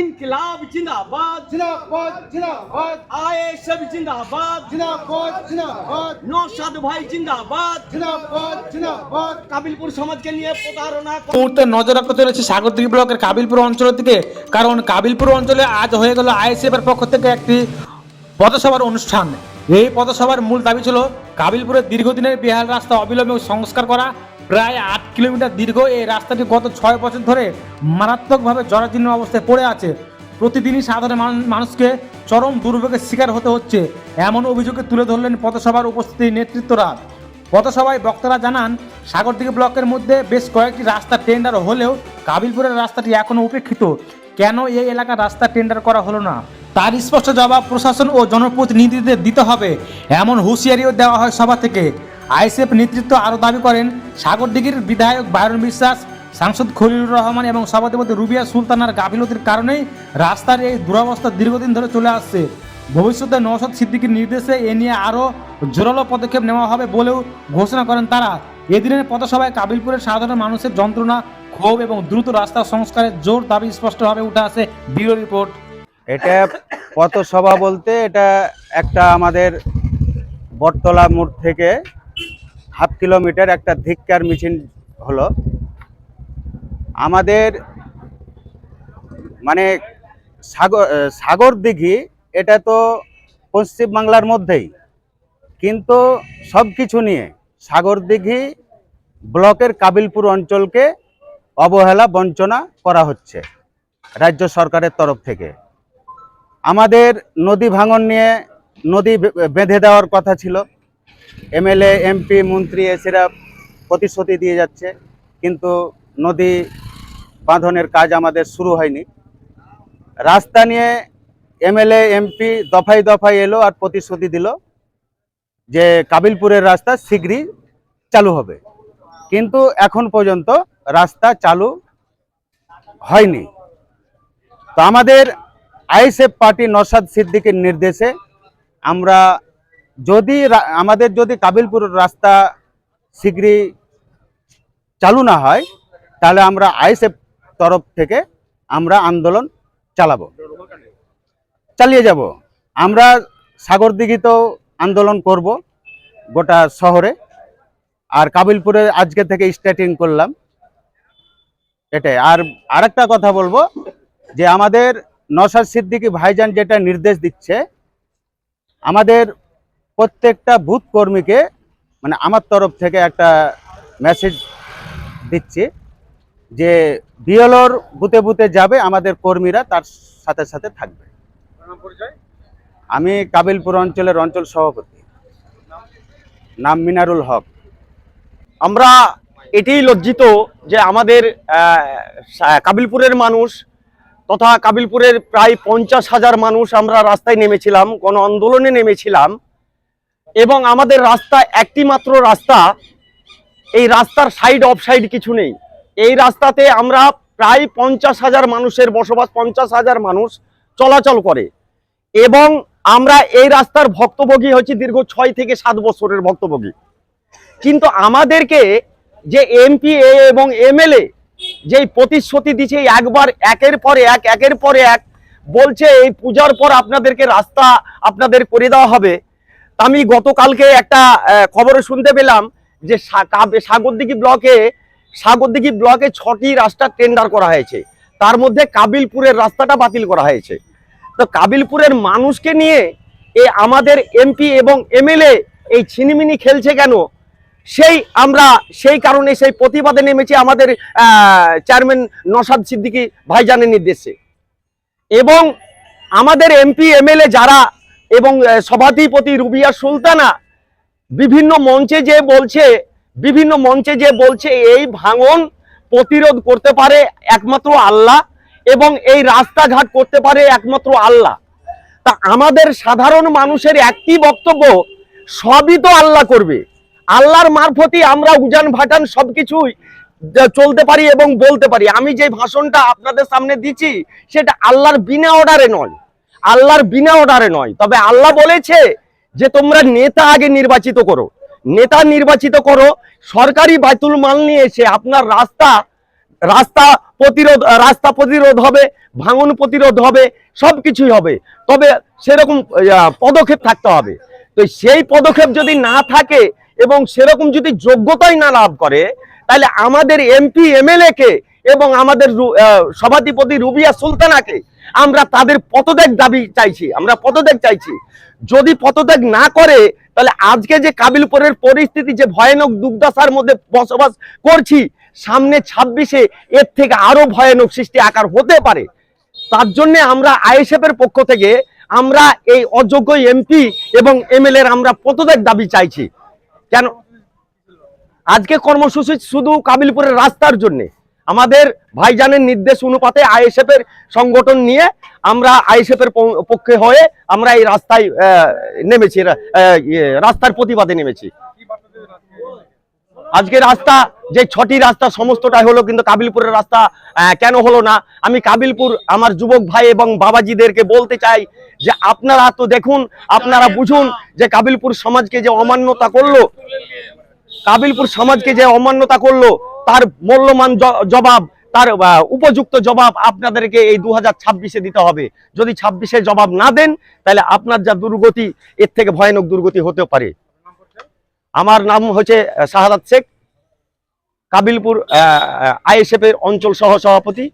ইনকিলাব জিন্দাবাদ। জিন্দাবাদ জিন্দাবাদ। আয়ে সব জিন্দাবাদ। জিন্দাবাদ জিন্দাবাদ। নওশাদ ভাই জিন্দাবাদ। জিন্দাবাদ জিন্দাবাদ। কাবিলপুর সমাজকে নিয়ে প্রতারণা মুহূর্তে নজর রাখতে চলেছে সাগরদ্বীপ ব্লকের কাবিলপুর অঞ্চল থেকে কারণ কাবিলপুর অঞ্চলে আজ হয়ে গেল আইএসএফ এর পক্ষ থেকে একটি পথসভার অনুষ্ঠান। এই পথসভার মূল দাবি ছিল কাবিলপুরের দীর্ঘদিনের বেহাল রাস্তা অবিলম্বে সংস্কার করা প্রায় আট কিলোমিটার দীর্ঘ এই রাস্তাটি গত ছয় বছর ধরে মারাত্মকভাবে জরাজীর্ণ অবস্থায় পড়ে আছে। প্রতিদিনই সাধারণ মানুষকে চরম দুর্ভোগের শিকার হতে হচ্ছে, এমন অভিযোগে তুলে ধরলেন পথসভার উপস্থিতি নেতৃত্বরা। পথসভায় বক্তারা জানান, সাগরদিঘি ব্লকের মধ্যে বেশ কয়েকটি রাস্তা টেন্ডার হলেও কাবিলপুরের রাস্তাটি এখনও উপেক্ষিত। কেন এই এলাকার রাস্তা টেন্ডার করা হলো না? তার স্পষ্ট জবাব প্রশাসন ও জনপ্রতিনিধিদের দিতে হবে, এমন হুঁশিয়ারিও দেওয়া হয় সভা থেকে। আইসিএফ নেতৃত্ব আরও দাবি করেন সাগরদিঘির বিধায়ক বাইরন বিশ্বাস, সাংসদ খলিলুর রহমান এবং সভাধিপতি রুবিয়া সুলতানার গাফিলতির কারণেই রাস্তার এই দুরবস্থা দীর্ঘদিন ধরে চলে আসছে। ভবিষ্যতে নওশাদ সিদ্দিকির নির্দেশে এ নিয়ে আরও জোরালো পদক্ষেপ নেওয়া হবে বলেও ঘোষণা করেন তারা। এদিনের পথসভায় কাবিলপুরের সাধারণ মানুষের যন্ত্রণা, ক্ষোভ এবং দ্রুত রাস্তা সংস্কারের জোর দাবি স্পষ্টভাবে উঠে আসে ব্যুরো রিপোর্ট। এটা পথসভা বলতে এটা একটা আমাদের বটতলা মোড় থেকে হাফ কিলোমিটার একটা ধিক্কার মিছিল হলো। আমাদের মানে সাগর সাগর দিঘি, এটা তো পশ্চিমবাংলার মধ্যেই। কিন্তু সব কিছু নিয়ে সাগর দিঘি ব্লকের কাবিলপুর অঞ্চলকে অবহেলা, বঞ্চনা করা হচ্ছে রাজ্য সরকারের তরফ থেকে। আমাদের নদী ভাঙন নিয়ে নদী বেঁধে দেওয়ার কথা ছিল। এমএলএ, এমপি, মন্ত্রী এসেরা প্রতিশ্রুতি দিয়ে যাচ্ছে। কিন্তু নদী বাঁধনের কাজ আমাদের শুরু হয়নি। রাস্তা নিয়ে এমএলএ, এমপি দফায় দফায় এলো আর প্রতিশ্রুতি দিল যে কাবিলপুরের রাস্তা শীঘ্রই চালু হবে। কিন্তু এখন পর্যন্ত রাস্তা চালু হয়নি। তো আমাদের আইএসএফ পার্টি নসাদ সিদ্দিকের নির্দেশে আমরা যদি আমাদের যদি কাবিলপুর রাস্তা শীঘ্রই চালু না হয়, তাহলে আমরা আইএসএফ তরফ থেকে আমরা আন্দোলন চালাবো। চালিয়ে যাব। আমরা সাগরদিঘিতেও আন্দোলন করব গোটা শহরে। আর কাবিলপুরে আজকে থেকে স্টার্টিং করলাম। এটাই। আর আরেকটা কথা বলব যে আমাদের নসাদ সিদ্দিকী ভাইজান যেটা নির্দেশ দিচ্ছে, আমাদের প্রত্যেকটা বুথ কর্মীকে মানে আমার তরফ থেকে একটা মেসেজ দিচ্ছি যে বিএলওর বুথে বুথে যাবে আমাদের কর্মীরা তার সাথে সাথে থাকবে। আমি কাবিলপুর অঞ্চলের অঞ্চল সভাপতি। নাম মিনারুল হক। আমরা এটাই লজ্জিত যে আমাদের কাবিলপুরের মানুষ তথা কাবিলপুরের প্রায় পঞ্চাশ হাজার মানুষ আমরা রাস্তায় নেমেছিলাম গণ আন্দোলনে নেমেছিলাম। এবং আমাদের রাস্তা একটি মাত্র রাস্তা, এই রাস্তার সাইড অফ সাইড কিছু নেই। এই রাস্তাতে আমরা প্রায় পঞ্চাশ হাজার মানুষের বসবাস, পঞ্চাশ হাজার মানুষ চলাচল করে। এবং আমরা এই রাস্তার ভক্তভোগী হচ্ছি দীর্ঘ ছয় থেকে সাত বছরের ভক্তভোগী। কিন্তু আমাদেরকে যে এমপি এবং এমএলএ যেই প্রতিশ্রুতি দিচ্ছে একবার একের পরে এক, একের পরে এক, বলছে এই পূজার পর আপনাদেরকে রাস্তা আপনাদের করে দেওয়া হবে। আমি গতকালকে একটা খবরে শুনতে পেলাম যে সাগরদিঘি ব্লকে সাগরদিঘি ব্লকে ছটি রাস্তা টেন্ডার করা হয়েছে। তার মধ্যে কাবিলপুরের রাস্তাটা বাতিল করা হয়েছে। তো কাবিলপুরের মানুষকে নিয়ে এ আমাদের এমপি এবং এমএলএ এই ছিনিমিনি খেলছে কেন? সেই আমরা সেই কারণে সেই প্রতিবাদে নেমেছি আমাদের চেয়ারম্যান নসাদ সিদ্দিকী ভাইজানের নির্দেশে। এবং আমাদের এমপি, এমএলএ যারা এবং সভাধিপতি রুবিয়া সুলতানা বিভিন্ন মঞ্চে যে বলছে, বিভিন্ন মঞ্চে যে বলছে এই ভাঙন প্রতিরোধ করতে পারে একমাত্র আল্লাহ এবং এই রাস্তাঘাট করতে পারে একমাত্র আল্লাহ। তা আমাদের সাধারণ মানুষের একটি বক্তব্য, সবই তো আল্লাহ করবে। আল্লাহর মারফতই আমরা উজান ভাটান সবকিছুই যা চলতে পারি এবং বলতে পারি। আমি যে ভাষণটা আপনাদের সামনে দিচ্ছি, সেটা আল্লাহর বিনা অর্ডারে নয়। আল্লাহর বিনা অর্ডারে নয়। তবে আল্লাহ বলেছে যে, তোমরা নেতা আগে নির্বাচিত করো। নেতা নির্বাচিত করো, সরকারি বাইতুল মাল নিয়ে এসে আপনার রাস্তা রাস্তা প্রতিরোধ রাস্তা প্রতিরোধ হবে, ভাঙন প্রতিরোধ হবে সব কিছুই হবে। তবে সেরকম পদক্ষেপ থাকতে হবে। তো সেই পদক্ষেপ যদি না থাকে এবং সেরকম যদি যোগ্যতাই না লাভ করে, তাহলে আমাদের এমপি, এমএলএ কে এবং আমাদের সভাধিপতি রুবিয়া সুলতানাকে আমরা তাদের পদত্যাগ দাবি চাইছি, আমরা পদত্যাগ চাইছি। যদি পদত্যাগ না করে, তাহলে আজকে যে কাবিলপুরের পরিস্থিতি, যে ভয়ানক দুর্দশার মধ্যে বসবাস করছি, সামনে ছাব্বিশে এর থেকে আরও ভয়ানক সৃষ্টি আকার হতে পারে। তার জন্য আমরা আইএসএফ এর পক্ষ থেকে আমরা এই অযোগ্য এমপি এবং এমএলএ আমরা পদত্যাগ দাবি চাইছি। কেন? আজকে কর্মসূচি শুধু কাবিলপুরের রাস্তার জন্য। আমাদের ভাইজানের নির্দেশ অনুপাতে আইএসএফ এর সংগঠন নিয়ে আমরা আইএসএফ এর পক্ষে হয়ে আমরা এই রাস্তায় নেমেছি ইয়ে, রাস্তার প্রতিবাদে নেমেছি। আজকে রাস্তা যে ছটি রাস্তা সমস্তটাই হলো কিন্তু কাবিলপুরের রাস্তা কেন হলো না? আমি কাবিলপুর আমার যুবক ভাই এবং বাবাজিদেরকে বলতে চাই যে আপনারা তো দেখুন আপনারা বুঝুন যে কাবিলপুর সমাজকে যে অমান্যতা করল কাবিলপুর সমাজকে যে অমান্যতা করল তার মূল্যমান জবাব, তার উপযুক্ত জবাব আপনাদেরকে এই দু হাজার দিতে হবে। যদি ছাব্বিশে জবাব না দেন, তাহলে আপনার যা দুর্গতি, এর থেকে ভয়ানক দুর্গতি হতে পারে। আমার নাম হচ্ছে শাহাদ শাহাদাত শেখ, কাবিলপুর আইএসএফ এর অঞ্চল সহ সভাপতি